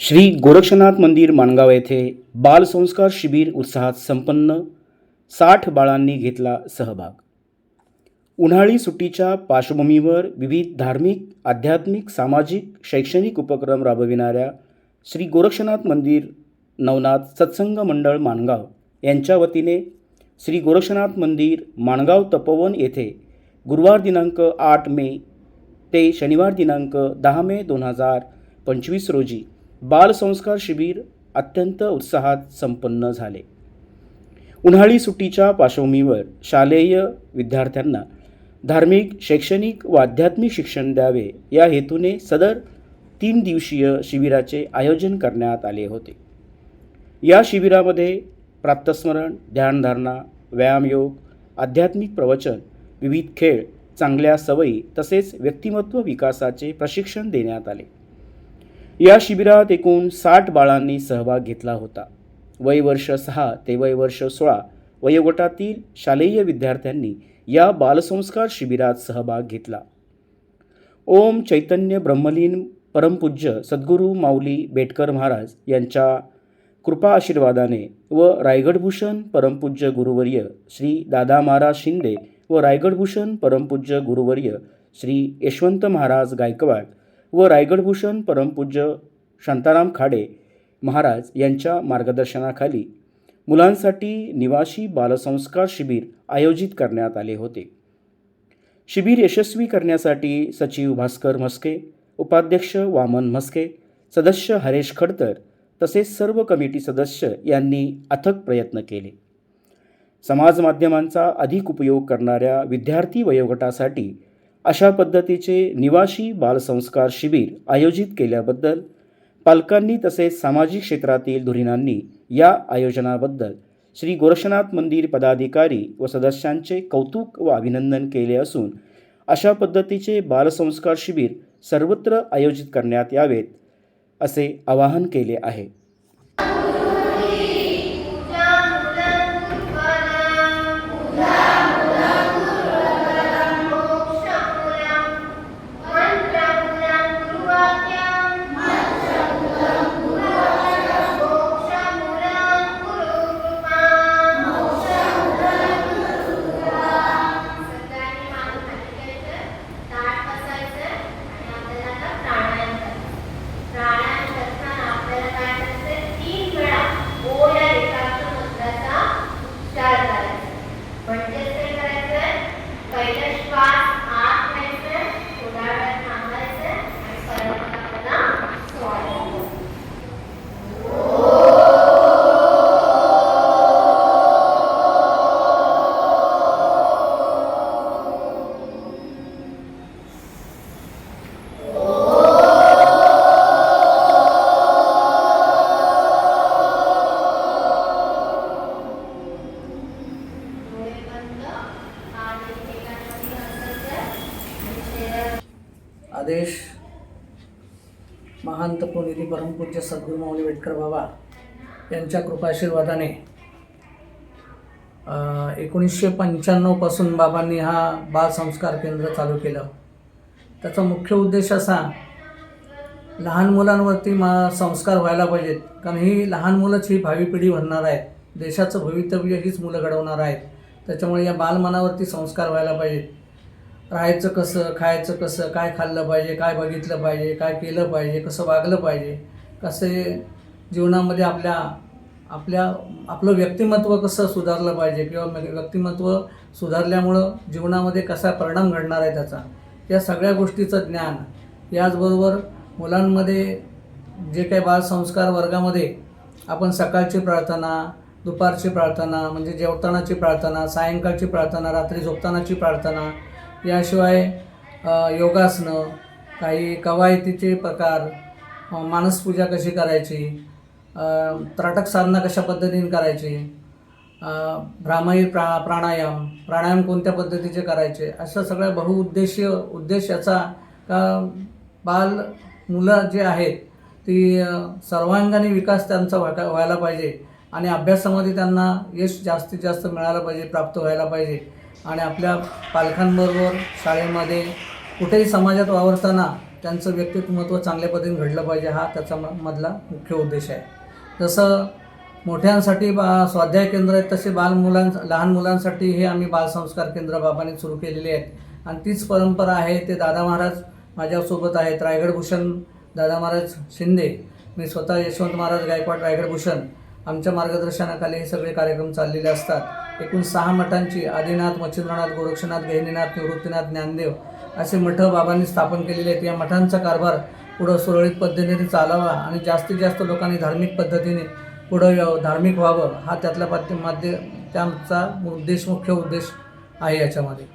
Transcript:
श्री गोरक्षनाथ मंदिर माणगाव येथे बालसंस्कार शिबिर उत्साहात संपन्न साठ बाळांनी घेतला सहभाग. उन्हाळी सुट्टीच्या पार्श्वभूमीवर विविध धार्मिक आध्यात्मिक सामाजिक शैक्षणिक उपक्रम राबविणाऱ्या श्री गोरक्षनाथ मंदिर नवनाथ सत्संग मंडळ माणगाव यांच्या वतीने श्री गोरक्षनाथ मंदिर माणगाव तपोवन येथे गुरुवार दिनांक आठ मे ते शनिवार दिनांक दहा मे दोन हजार पंचवीस रोजी बालसंस्कार शिबिर अत्यंत उत्साहात संपन्न झाले. उन्हाळी सुट्टीच्या पार्श्वभूमीवर शालेय विद्यार्थ्यांना धार्मिक शैक्षणिक व आध्यात्मिक शिक्षण द्यावे या हेतूने सदर तीन दिवसीय शिबिराचे आयोजन करण्यात आले होते. या शिबिरामध्ये प्राप्तस्मरण ध्यानधारणा व्यायामयोग आध्यात्मिक प्रवचन विविध खेळ चांगल्या सवयी तसेच व्यक्तिमत्व विकासाचे प्रशिक्षण देण्यात आले. या शिबिरात एकूण साठ बाळांनी सहभाग घेतला होता. वय वर्ष सहा ते वय वर्ष सोळा वयोगटातील शालेय विद्यार्थ्यांनी या बालसंस्कार शिबिरात सहभाग घेतला. ओम चैतन्य ब्रह्मलीन परमपूज्य सद्गुरू माऊली बेटकर महाराज यांच्या कृपा आशीर्वादाने व रायगडभूषण परमपूज्य गुरुवर्य श्री दादा महाराज शिंदे व रायगडभूषण परमपूज्य गुरुवर्य श्री यशवंत महाराज गायकवाड व रायगडभूषण परमपूज्य शांताराम खाडे महाराज यांच्या मार्गदर्शनाखाली मुलांसाठी निवासी बालसंस्कार शिबिर आयोजित करण्यात आले होते. शिबिर यशस्वी करण्यासाठी सचिव भास्कर म्हस्के उपाध्यक्ष वामन म्हस्के सदस्य हरेश खडतर तसेच सर्व कमिटी सदस्य यांनी अथक प्रयत्न केले. समाज माध्यमांचा अधिक उपयोग करणाऱ्या विद्यार्थी वयोगटासाठी अशा पद्धतीचे निवासी बालसंस्कार शिबिर आयोजित केल्याबद्दल पालकांनी तसेच सामाजिक क्षेत्रातील धुरीणांनी या आयोजनाबद्दल श्री गोरक्षनाथ मंदिर पदाधिकारी व सदस्यांचे कौतुक व अभिनंदन केले असून अशा पद्धतीचे बालसंस्कार शिबिर सर्वत्र आयोजित करण्यात यावेत असे आवाहन केले आहे. आदेश. महान तपोनिधी परमपूज्य सद्गुरू माऊली वेटकर बाबा यांच्या कृपाशीर्वादाने एकोणीसशे पंच्याण्णवपासून बाबांनी हा बाल संस्कार केंद्र चालू केलं. त्याचा मुख्य उद्देश असा लहान मुलांवरती मा संस्कार व्हायला पाहिजेत. कारण ही लहान मुलंच ही भावी पिढी भरणार आहेत देशाचं भवितव्य हीच मुलं घडवणार आहेत. त्याच्यामुळे या बालमनावरती संस्कार व्हायला पाहिजेत. राहायचं कसं खायचं कसं काय खाल्लं पाहिजे काय बघितलं पाहिजे काय केलं पाहिजे कसं वागलं पाहिजे कसे जीवनामध्ये आपल्या आपल्या आपलं व्यक्तिमत्व कसं सुधारलं पाहिजे किंवा व्यक्तिमत्व सुधारल्यामुळं जीवनामध्ये कसा परिणाम घडणार आहे त्याचा. या सगळ्या गोष्टीचं ज्ञान याचबरोबर मुलांमध्ये जे काही बालसंस्कार वर्गामध्ये आपण सकाळची प्रार्थना दुपारची प्रार्थना म्हणजे जेवतानाची प्रार्थना सायंकाळची प्रार्थना रात्री झोपतानाची प्रार्थना याशिवाय योगासनं काही कवायतीचे प्रकार मानसपूजा कशी करायची त्राटक साधना कशा पद्धतीने करायची अ, भ्रामरी प्रा प्राणायाम प्राणायाम कोणत्या पद्धतीचे करायचे अशा सगळ्या बहुउद्देशीय उद्देश याचा का बाल मुलं जे आहेत ती सर्वांगाने विकास त्यांचा व्हायला व्हायला पाहिजे आणि अभ्यासामध्ये त्यांना यश जास्तीत जास्त मिळालं पाहिजे प्राप्त व्हायला पाहिजे. आणि आपल्या पालकांबरोबर शाळेमध्ये कुठेही समाजात वावरताना त्यांचं व्यक्तिमत्व चांगल्या पद्धतीने घडलं पाहिजे हा त्याचा म मधला मुख्य उद्देश आहे. जसं मोठ्यांसाठी बा स्वाध्याय केंद्र आहेत तसे बाल मुलां लहान मुलांसाठी हे आम्ही बालसंस्कार केंद्र बाबांनी सुरू केलेले आहेत. आणि तीच परंपरा आहे ते दादा महाराज माझ्यासोबत आहेत रायगड भूषण दादा महाराज शिंदे मी स्वतः यशवंत महाराज गायकवाड रायगड भूषण आमच्या मार्गदर्शनाखाली हे सगळे कार्यक्रम चाललेले असतात. एकूण सहा मठांची आदिनाथ मच्छिंद्रनाथ गोरक्षनाथ गहिनीनाथ निवृत्तीनाथ ज्ञानदेव असे मठं बाबांनी स्थापन केलेले आहेत. या मठांचा कारभार पुढं सुरळीत पद्धतीने चालावा आणि जास्तीत जास्त लोकांनी धार्मिक पद्धतीने पुढं यावं धार्मिक व्हावं हा त्यातला पाठ्य माध्य त्याचा उद्देश मुख्य उद्देश आहे याच्यामध्ये.